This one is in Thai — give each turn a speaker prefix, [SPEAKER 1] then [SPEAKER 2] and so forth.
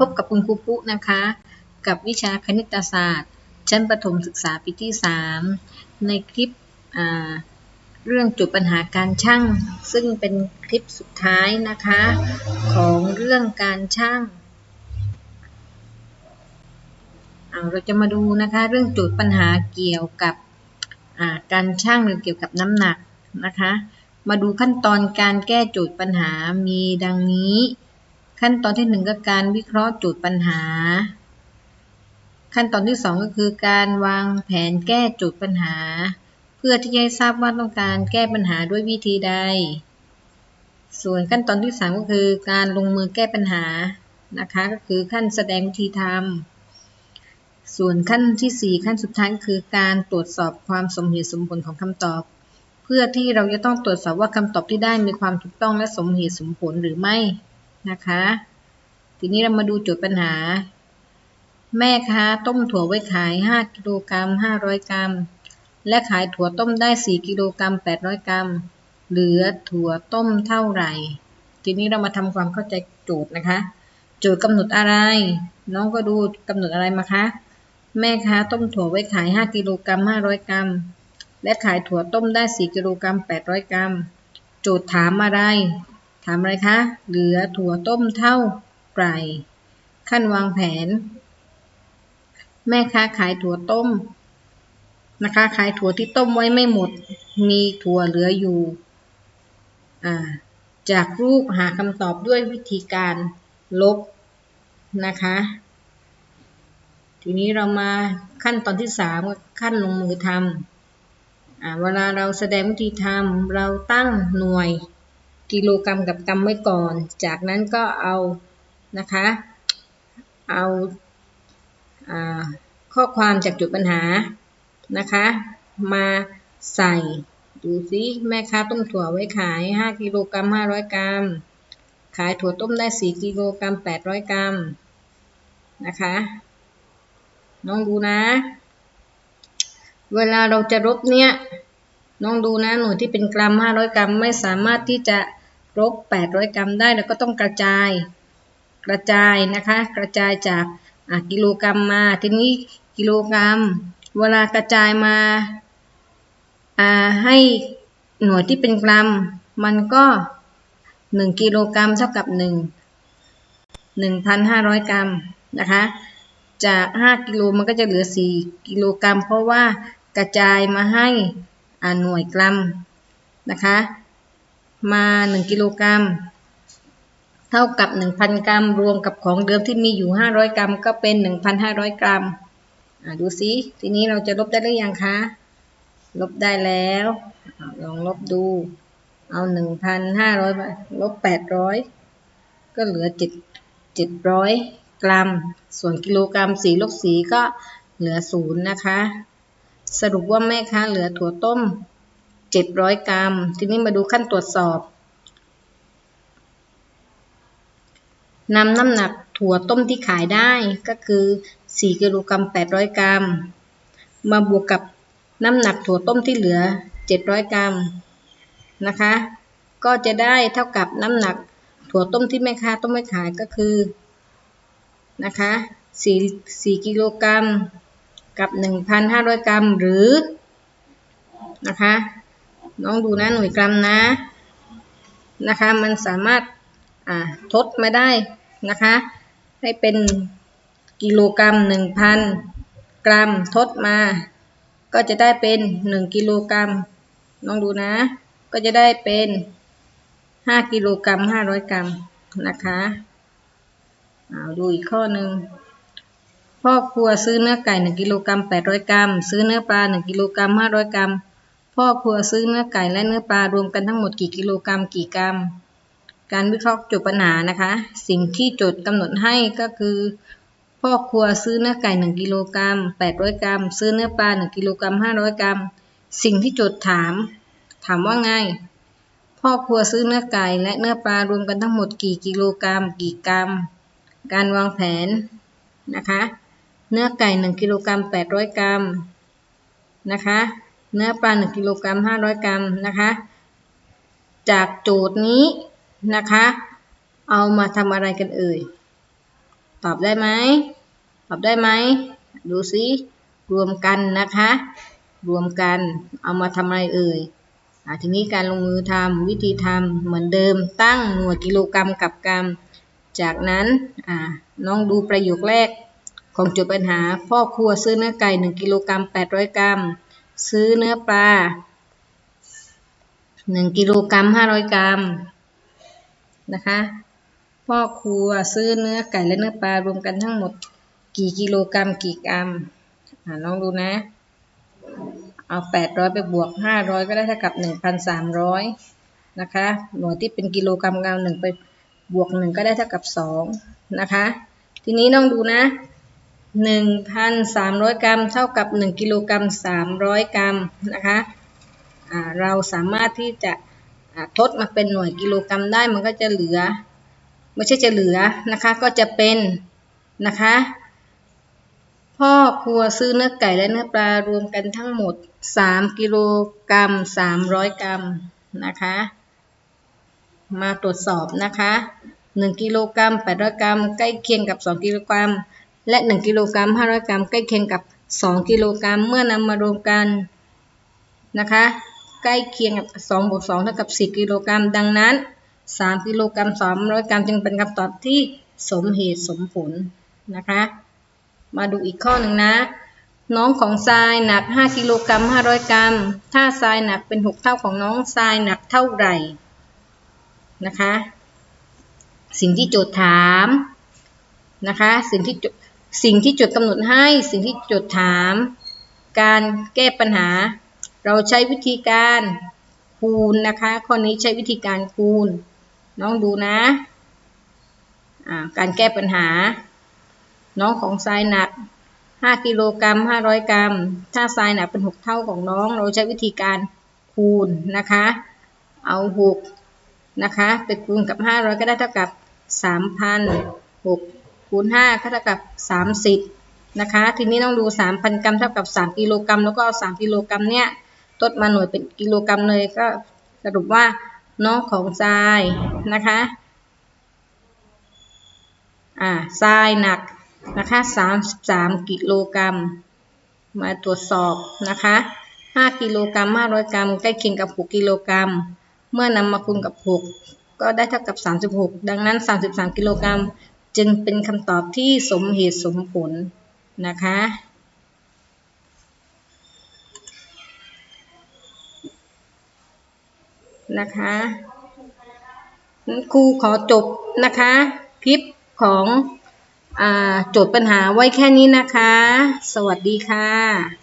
[SPEAKER 1] พบกับคุณครูปุ๊นะคะ กับวิชาคณิตศาสตร์ ชั้นประถมศึกษาปีที่ 3 ในคลิปเรื่องจุดปัญหาการช่างซึ่งเป็นคลิปสุดท้ายนะคะ ของเรื่องการช่างอ่าเราจะมาดูนะคะเรื่องจุดปัญหาเกี่ยวกับาการช่างหรือเกี่ยวกับน้ำหนักนะคะ มาดูขั้นตอนการแก้โจทย์ปัญหามีดังนี้ ขั้นตอนที่หนึ่งก็การวิเคราะห์จทย์ปัญหา ขั้นตอนที่สองก็คือการวางแผนแก้จทย์ปัญหา เพื่อที่จะทราบว่าต้องการแก้ปัญหาด้วยวิธีใด ส่วนขั้นตอนที่สามก็คือการลงมือแก้ปัญหานะคะก็คือขั้นแสดงวิธีทำส่วนขั้นที่สี่ขั้นสุดท้ายคือการตรวจสอบความสมเหตุสมผลของคำตอบ เพื่อที่เราจะต้องตรวจสอบว่าคำตอบที่ได้มีความถูกต้องและสมเหตุสมผลหรือไม่ นะคะ ทีนี้เรามาดูโจทย์ปัญหา แม่ค้าต้มถั่วไว้ขาย 5 กิโลกรัม 500 กรัม และขายถั่วต้มได้ 4 กิโลกรัม 800 กรัม เหลือถั่วต้มเท่าไหร่ ทีนี้เรามาทำความเข้าใจโจทย์นะคะ โจทย์กำหนดอะไร น้องก็ดูกำหนดอะไรมาคะ แม่ค้าต้มถั่วไว้ขาย 5 กิโลกรัม 500 กรัม และขายถั่วต้มได้ 4 กิโลกรัม 800 กรัม โจทย์ถามอะไร ถามอะไรคะ เหลือถั่วต้มเท่าไหร่ ขั้นวางแผน แม่ค้าขายถั่วต้มนะคะ ขายถั่วที่ต้มไว้ไม่หมด มีถั่วเหลืออยู่าจากรูปหาคำตอบด้วยวิธีการลบนะคะ ทีนี้เรามาขั้นตอนที่สามขั้นลงมือทำอเวลาเราแสดงวิธีทำเราตั้งหน่วย กิโลกรัมกับกรัมไว้ก่อน จากนั้นก็เอานะคะเอาอาข้อความจากจุดปัญหานะคะมาใส่ดูซิแม่ค้าต้มถั่วไว้ขาย 5 กิโลกรัม 500 กรัม ขายถั่วต้มได้ 4 กิโลกรัม 800 กรัมนะคะน้องดูนะ เวลาเราจะลบเนี่ยน้องดูนะหน่วยที่เป็นกรัม 500 กรัมไม่สามารถที่จะ ลบ800 กรัมได้แล้วก็ต้องกระจายกระจายนะคะ กระจายจากกิโลกรัมมาทีนี้กิโลกรัม เวลากระจายมาให้หน่วยที่เป็นกรัม มันก็ 1 กิโลกรัมเท่ากับ 1 1,500 กรัมนะคะจาก 5 กิโลมันก็จะเหลือ 4 กิโลกรัม เพราะว่ากระจายมาให้หน่วยกรัมนะคะ มา 1 กิโลกรัม เท่ากับ 1,000 กรัม รวมกับของเดิมที่มีอยู่ 500 กรัม ก็เป็น 1,500 กรัมดูซิทีนี้เราจะลบได้หรือยังคะ ลบได้แล้ว ลองลบดู เอา 1,500ลบ800 ก็เหลือ 7 700 กรัม ส่วนกิโลกรัมสีลบสีก็เหลือ0นะคะ สรุปว่าแม่ค้าเหลือถั่วต้ม 700 กรัม ทีนี้มาดูขั้นตรวจสอบนำน้ำหนักถั่วต้มที่ขายได้ก็คือ 4 กิโลกรัม 800 กรัม มาบวกกับน้ำหนักถั่วต้มที่เหลือ 700 กรัมนะคะ ก็จะได้เท่ากับน้ำหนักถั่วต้มที่แม่ค้าต้มไม่ขายก็คือนะคะ4 4กิโลกรัมกับ 1,500 กรัมหรือนะคะ น้องดูนะหน่วยกรัมนะนะคะ มันสามารถทดมาได้นะคะ ให้เป็นกิโลกรัม1,000 กรัมทดมา ก็จะได้เป็น 1 กิโลกรัมลองดูนะ ก็จะได้เป็น 5 กิโลกรัม 500 กรัมนะคะเอาดูอีกข้อหนึ่งพ่อครัวซื้อเนื้อไก่ 1 กิโลกรัม 800 กรัม ซื้อเนื้อปลา 1 กิโลกรัม 500 กรัม พ่อครัวซื้อเนื้อไก่และเนื้อปลารวมกันทั้งหมดกี่กิโลกรัมกี่กรัม การวิเคราะห์โจทย์ปัญหานะคะ สิ่งที่โจทย์กำหนดให้ก็คือ พ่อครัวซื้อเนื้อไก่ 1 กิโลกรัม800 กรัม ซื้อเนื้อปลา 1 กิโลกรัม500 กรัม สิ่งที่โจทย์ถาม ถามว่าไง พ่อครัวซื้อเนื้อไก่และเนื้อปลารวมกันทั้งหมดกี่กิโลกรัม กี่กรัม การวางแผนนะคะ เนื้อไก่ 1 กิโลกรัม800 กรัมนะคะ เนื้อปลา1กิโลกรัม500 กรัมนะคะ จากโจทย์นี้นะคะ เอามาทำอะไรกันเอ่ย ตอบได้ไหม ตอบได้ไหม ดูซิรวมกันนะคะ รวมกันเอามาทำอะไรเอ่ยอทีนี้การลงมือทำวิธีทำเหมือนเดิมตั้งหน่วยกิโลกรรัมกับกรัม จากนั้นน้องดูประโยคแรกของโจทย์ปัญหา พ่อครัวซื้อเนื้อไก่ 1 กิโลกรัม800 กรัม ซื้อเนื้อปลา1กิโลกรัม500กรัมนะคะพ่อครัวซื้อเนื้อไก่และเนื้อปลารวมกันทั้งหมดกี่กิโลกรัมกี่กรัมอ่าน้องดูนะ เอา800ไปบวก500ก็ได้เท่ากับ1,300นะคะหน่วยที่เป็นกิโลกรัมเอา1ไปบวก1ก็ได้เท่ากับ2นะคะ ทีนี้น้องดูนะ 1,300 กรัม เท่ากับ 1 กิโลกรัม 300 กรัมนะคะอ่าเราสามารถที่จะทดมาเป็นหน่วยกิโลกรัมได้มันก็จะเหลือ ไม่ใช่จะเหลือนะคะก็จะเป็นนะคะพ่อครัวซื้อเนื้อไก่และเนื้อปลารวมกันทั้งหมด 3 กิโลกรัม 300 กรัมนะคะ มาตรวจสอบนะคะ 1 กิโลกรัม 800 กรัม ใกล้เคียงกับ 2 กิโลกรัม และ 1 กิโลกรัม500 กรัม ใกล้เคียงกับ 2 กิโลกรัม เมื่อนำมารวมกันนะคะ ใกล้เคียงกับ2บวก2เท่ากับ 4 กิโลกรัม ดังนั้น 3 กิโลกรัม 300 กรัม จึงเป็นคำตอบที่สมเหตุสมผลนะคะ มาดูอีกข้อหนึ่งนะ น้องของทรายหนัก 5 กิโลกรัม 500 กรัม ถ้าทรายหนักเป็น 6 เท่าของน้องทรายหนักเท่าไหร่ นะคะ สิ่งที่โจทย์ถามนะคะ สิ่งที่ สิ่งที่โจทย์กำหนดให้ สิ่งที่โจทย์ถาม การแก้ปัญหา เราใช้วิธีการคูณนะคะ ข้อนี้ใช้วิธีการคูณ น้องดูนะะการแก้ปัญหา น้องของทรายหนัก 5 กิโลกรัม 500 กรัม ถ้าทรายหนักเป็น 6 เท่าของน้อง เราใช้วิธีการคูณนะคะ เอา 6 นะคะ ไปคูณกับ 500 ก็ได้เท่ากับ 3,000 6 คูณ5ก็เท่ากับ30นะคะ ทีนี้ต้องดู3,000กรัมเท่ากับ3กิโลกรัมแล้วก็เอา3กิโลกรัมเนี่ยตดมาหน่วยเป็นกิโลกรัมเลยก็สรุปว่าน้องของทรายนะคะอ่าทรายหนักนะคะ33กิโลกรัม มาตรวจสอบนะคะ5กิโลกรัม500กรัมใกล้เคียงกับ6กิโลกรัม เมื่อนำมาคูณกับ6ก็ได้เท่ากับ36ดังนั้น33กิโลกรัม จึงเป็นคำตอบที่สมเหตุสมผลนะคะ นะคะครูขอจบนะคะคลิปของโจทย์ปัญหาไว้แค่นี้นะคะ สวัสดีค่ะ